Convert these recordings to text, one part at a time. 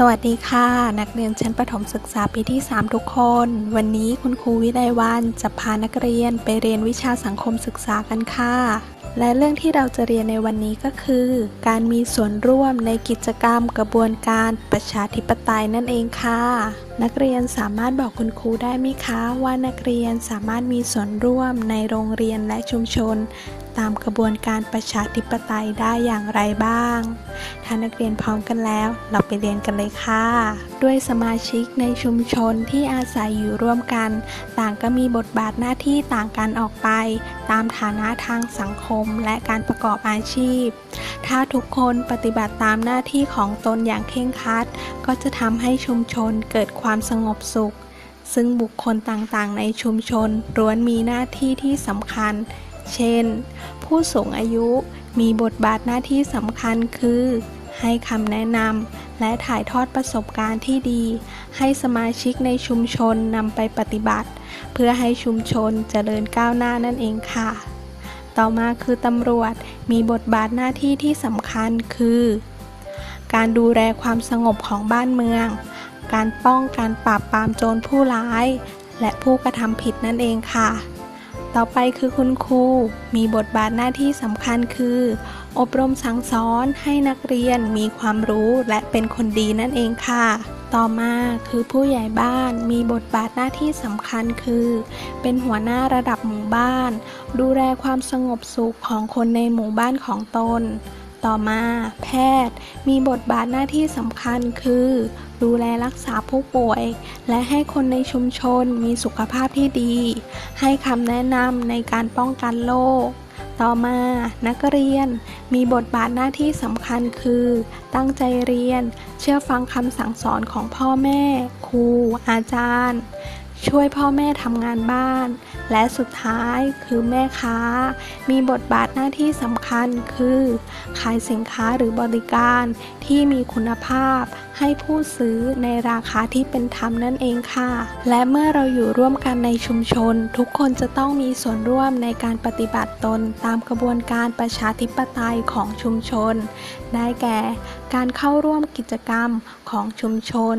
สวัสดีค่ะ นักเรียนชั้นประถมศึกษาปีที่ 3 ทุกคน วันนี้คุณครูวิไลวันจะพานักเรียนไปเรียนวิชาสังคมศึกษากันค่ะ และเรื่องที่เราจะเรียนในวันนี้ก็คือ การมีส่วนร่วมในกิจกรรมกระบวนการประชาธิปไตยนั่นเองค่ะ นักเรียนสามารถบอกคุณครูได้ไหมคะ ว่านักเรียนสามารถมีส่วนร่วมในโรงเรียนและชุมชน ตามกระบวนการประชาธิปไตยได้อย่างไรบ้าง ถ้านักเรียนพร้อมกันแล้ว เราไปเรียนกันเลยค่ะ ด้วยสมาชิกในชุมชนที่อาศัยอยู่ร่วมกัน ต่างก็มีบทบาทหน้าที่ต่างกันออกไป ตามฐานะทางสังคมและการประกอบอาชีพ ถ้าทุกคนปฏิบัติตามหน้าที่ของตนอย่างเคร่งครัด ก็จะทำให้ชุมชนเกิดความสงบสุขซึ่งบุคคลต่างๆ ในชุมชนล้วนมีหน้าที่ที่สำคัญ เช่น ผู้สูงอายุมีบทบาทหน้าที่สำคัญคือ ให้คำแนะนำและถ่ายทอดประสบการณ์ที่ดี ให้สมาชิกในชุมชนนำไปปฏิบัติ เพื่อให้ชุมชนเจริญก้าวหน้านั่นเองค่ะ ต่อมาคือตำรวจมีบทบาทหน้าที่ที่สำคัญคือ การดูแลความสงบของบ้านเมือง การป้องกันปราบปรามโจรผู้ร้าย และผู้กระทำผิดนั่นเองค่ะ ต่อไปคือคุณครู มีบทบาทหน้าที่สำคัญคือ อบรมสั่งสอนให้นักเรียนมีความรู้และเป็นคนดีนั่นเองค่ะ ต่อมาคือผู้ใหญ่บ้านมีบทบาทหน้าที่สำคัญคือ เป็นหัวหน้าระดับหมู่บ้าน ดูแลความสงบสุขของคนในหมู่บ้านของตน ต่อมาแพทย์มีบทบาทหน้าที่สำคัญคือ ดูแลรักษาผู้ป่วย และให้คนในชุมชนมีสุขภาพที่ดี ให้คำแนะนำในการป้องกันโรคต่อมานักเรียนมีบทบาทหน้าที่สำคัญคือ ตั้งใจเรียน เชื่อฟังคำสั่งสอนของพ่อแม่ ครู อาจารย์ ช่วยพ่อแม่ทำงานบ้าน และสุดท้ายคือแม่ค้า มีบทบาทหน้าที่สำคัญคือ ขายสินค้าหรือบริการที่มีคุณภาพ ให้ผู้ซื้อในราคาที่เป็นธรรมนั่นเองค่ะ และเมื่อเราอยู่ร่วมกันในชุมชน ทุกคนจะต้องมีส่วนร่วมในการปฏิบัติตนตามกระบวนการประชาธิปไตยของชุมชน ได้แก่การเข้าร่วมกิจกรรมของชุมชน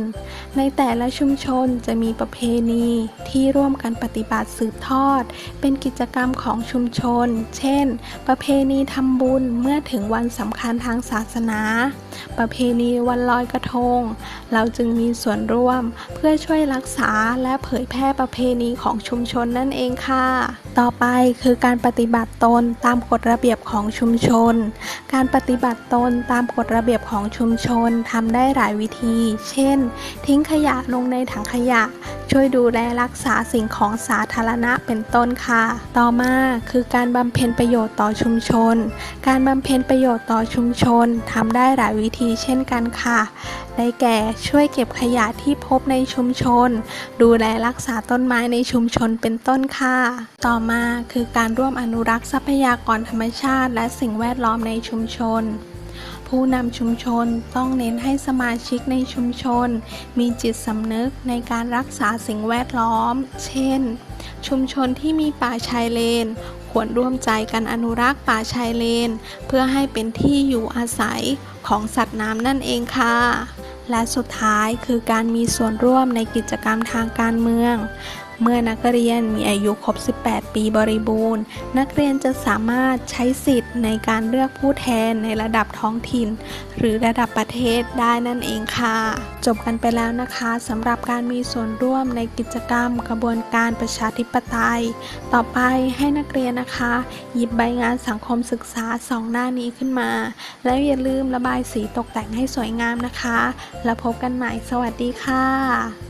ในแต่ละชุมชนจะมีประเพณีที่ร่วมกันปฏิบัติสืบทอด เป็นกิจกรรมของชุมชน เช่น ประเพณีทำบุญเมื่อถึงวันสำคัญทางศาสนา ประเพณีวันลอยกระทงเราจึงมีส่วนร่วมเพื่อช่วยรักษาและเผยแพร่ประเพณีของชุมชนนั่นเองค่ะ ต่อไปคือการปฏิบัติตนตามกฎระเบียบของชุมชน การปฏิบัติตนตามกฎระเบียบของชุมชนทำได้หลายวิธี เช่น ทิ้งขยะลงในถังขยะ ช่วยดูแลรักษาสิ่งของสาธารณะเป็นต้นค่ะ ต่อมาคือการบำเพ็ญประโยชน์ต่อชุมชน การบำเพ็ญประโยชน์ต่อชุมชนทำได้หลายวิธีเช่นกันค่ะได้แก่ช่วยเก็บขยะที่พบในชุมชน ดูแลรักษาต้นไม้ในชุมชนเป็นต้นค่ะ ต่อมาคือการร่วมอนุรักษ์ทรัพยากรธรรมชาติ และสิ่งแวดล้อมในชุมชน ผู้นำชุมชนต้องเน้นให้สมาชิกในชุมชน มีจิตสำนึกในการรักษาสิ่งแวดล้อม เช่น ชุมชนที่มีป่าชายเลน ควรร่วมใจกันอนุรักษ์ป่าชายเลน เพื่อให้เป็นที่อยู่อาศัยของสัตว์น้ำนั่นเองค่ะและสุดท้ายคือการมีส่วนร่วมในกิจกรรมทางการเมือง เมื่อนักเรียนมีอายุครบ 18 ปีบริบูรณ์ นักเรียนจะสามารถใช้สิทธิ์ในการเลือกผู้แทนในระดับท้องถิ่น หรือระดับประเทศได้นั่นเองค่ะ จบกันไปแล้วนะคะสำหรับการมีส่วนร่วมในกิจกรรมกระบวนการประชาธิปไตย ต่อไปให้นักเรียนนะคะ หยิบใบงานสังคมศึกษาสองหน้านี้ขึ้นมา แล้วอย่าลืมระบายสีตกแต่งให้สวยงามนะคะ แล้วพบกันใหม่สวัสดีค่ะ